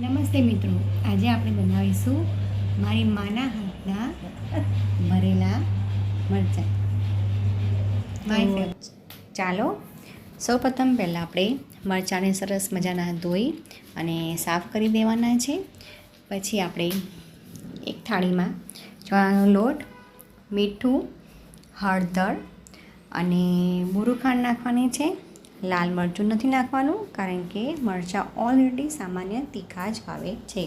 નમસ્તે મિત્રો. આજે આપણે બનાવીશું મારી માના હાથના ભરેલા મરચાં. ચાલો સૌપ્રથમ પહેલાં આપણે મરચાંને સરસ મજાના ધોઈ અને સાફ કરી દેવાના છે. પછી આપણે એક થાળીમાં ચણાનો લોટ મીઠું હળદર અને બુરું ખાંડ નાખવાની છે. લાલ મરચું નથી નાખવાનું કારણ કે મરચાં ઓલરેડી સામાન્ય તીખા જ આવે છે.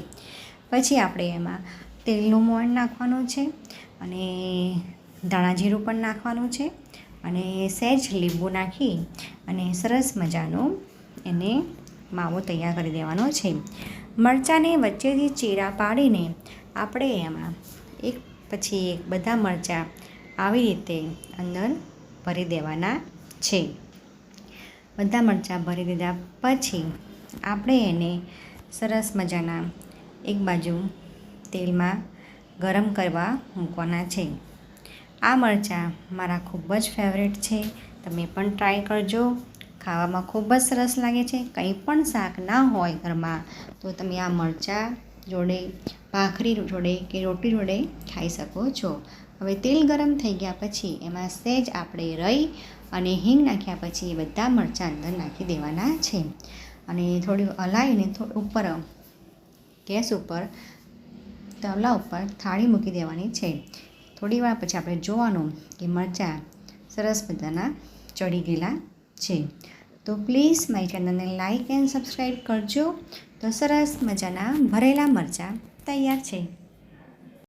પછી આપણે એમાં તેલનું મોણ નાખવાનું છે અને ધાણા જીરું પણ નાખવાનું છે અને સહેજ લીંબુ નાખી અને સરસ મજાનો એને માવો તૈયાર કરી દેવાનો છે. મરચાંને વચ્ચેથી ચીરા પાડીને આપણે એમાં એક પછી એક બધા મરચાં આવી રીતે અંદર ભરી દેવાના છે. બધા મરચાં ભરી દીધા પછી આપણે એને સરસ મજાના એક બાજુ તેલમાં ગરમ કરવા મૂકવાના છે. આ મરચાં મારા ખૂબ જ ફેવરેટ છે. તમે પણ ટ્રાય કરજો. ખાવામાં ખૂબ જ સરસ લાગે છે. કંઈ પણ શાક ના હોય ઘરમાં, તો તમે આ મરચાં જોડે, ભાખરી જોડે કે રોટી જોડે ખાઈ શકો છો. હવે તેલ ગરમ થઈ ગયા પછી એમાં સહેજ આપણે રહી અને હિંગ નાખ્યા પછી એ બધા મરચાં અંદર નાખી દેવાના છે. અને થોડી હલાવીને થોડું ઉપર, ગેસ ઉપર, તવલા ઉપર થાળી મૂકી દેવાની છે. થોડી વાર પછી આપણે જોવાનું કે મરચાં સરસ બધાના ચડી ગયેલા છે. તો પ્લીઝ મારી ચેનલને લાઇક એન્ડ સબસ્ક્રાઈબ કરજો. તો સરસ મજાના ભરેલા મરચાં તૈયાર છે.